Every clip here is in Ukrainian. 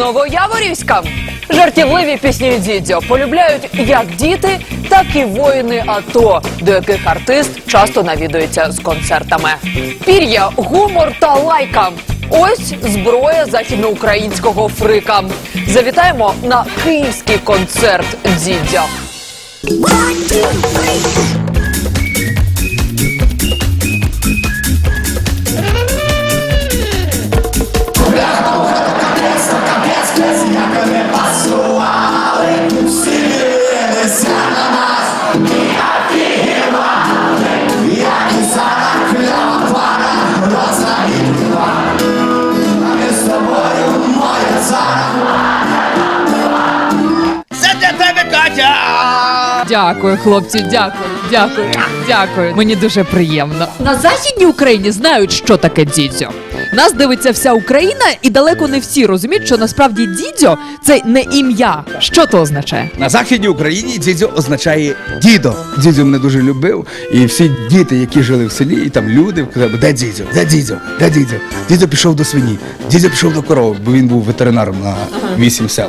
Новояворівська. Жартівливі пісні дідьо полюбляють як діти, так і воїни АТО, до яких артист часто навідується з концертами. Пір'я, гумор та лайка. Ось зброя західноукраїнського фрика. Завітаємо на київський концерт дідьо. Для тебе, Катя! Дякую, хлопці, дякую, дякую, дякую. Мені дуже приємно. На західній Україні знають, що таке дідьо. Нас дивиться вся Україна, і далеко не всі розуміють, що насправді дідьо це не ім'я. Що то означає? На західній Україні дідьо означає дідо. Дідьо мене дуже любив, і всі діти, які жили в селі, і там люди казали, де дідьо, де дідьо, де дідьо. Дідьо пішов до свині, дідьо пішов до корови, бо він був ветеринаром на вісім сел.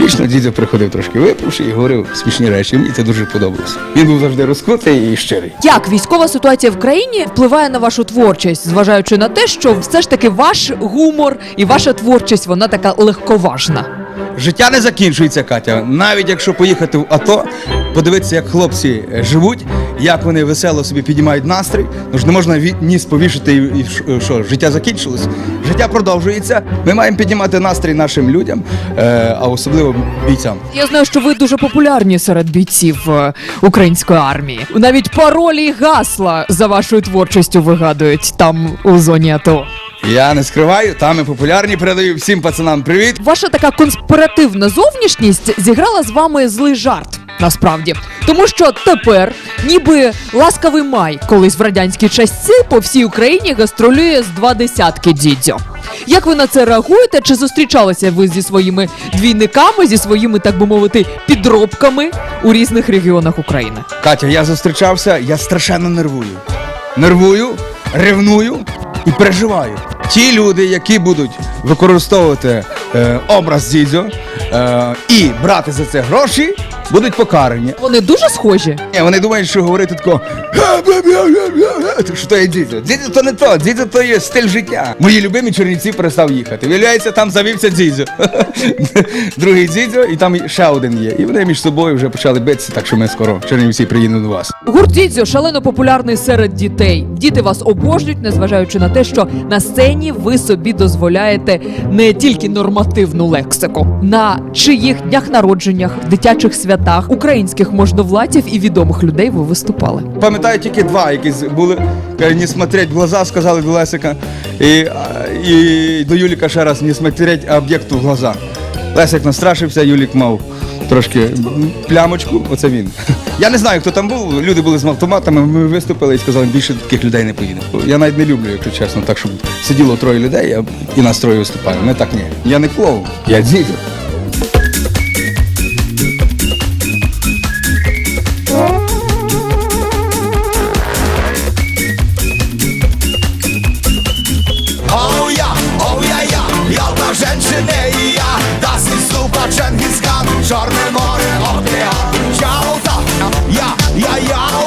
Вічно дідьо приходив трошки випивши і говорив смішні речі. Мені це дуже подобалося. Він був завжди розкутий і щирий. Як військова ситуація в країні впливає на вашу творчість, зважаючи на те, що все ж таки ваш гумор і ваша творчість вона така легковажна. Життя не закінчується, Катя. Навіть якщо поїхати в АТО, подивитися, як хлопці е, живуть, як вони весело собі піднімають настрій. Ну ж не можна ніс повішати і, і що, життя закінчилось. Життя продовжується. Ми маємо піднімати настрій нашим людям, е, а особливо бійцям. Я знаю, що ви дуже популярні серед бійців е, української армії. Навіть паролі і гасла за вашою творчістю вигадують там у зоні АТО. Я не скриваю, там ми популярні. Передаю всім пацанам привіт. Ваша така конспіративна зовнішність зіграла з вами злий жарт. Насправді, тому що тепер, ніби ласкавий май, колись в радянські часі по всій Україні гастролює з два десятки дідьо. Як ви на це реагуєте? Чи зустрічалися ви зі своїми двійниками, зі своїми, так би мовити, підробками у різних регіонах України? Катя, я зустрічався, я страшенно нервую. Нервую, ревную і переживаю. Ті люди, які будуть використовувати е, образ дідзьо е, і брати за це гроші, будуть покарані. Вони дуже схожі. Ні, вони думають, що говорити тако. Що то є дідзьо? Дідзьо то не то, дідзьо то є стиль життя. Мої любимі чернівці перестав їхати. Виявляється, там завівся дідзьо. Другий дідзьо, і там ще один є. І вони між собою вже почали битися, так що ми скоро чернівці приїдемо до вас. Гурт Дідзьо шалено популярний серед дітей. Діти вас обожнюють, незважаючи на те, що на сцені ви собі дозволяєте не тільки нормативну лексику. На чиїх днях народженнях, дитячих святах, українських можновладців і відомих людей ви виступали. Пам'ятаю тільки два, які були каже, не смотреть в глаза, сказали до Лесика. І, і до Юліка ще раз не смотреть об'єкту в глаза. Лесик настрашився, Юлік мав трошки плямочку, оце він. Я не знаю, хто там був. Люди були з автоматами, ми виступили і сказали, більше таких людей не поїде. Я навіть не люблю, якщо чесно, так, щоб сиділо троє людей і нас троє виступали. Ми так ні. Я не клоун, я дідьо. Jalta женщины и я Das ist super Genghis Khan Czarne Morze Ocean Jalta, ja, ja, Jalta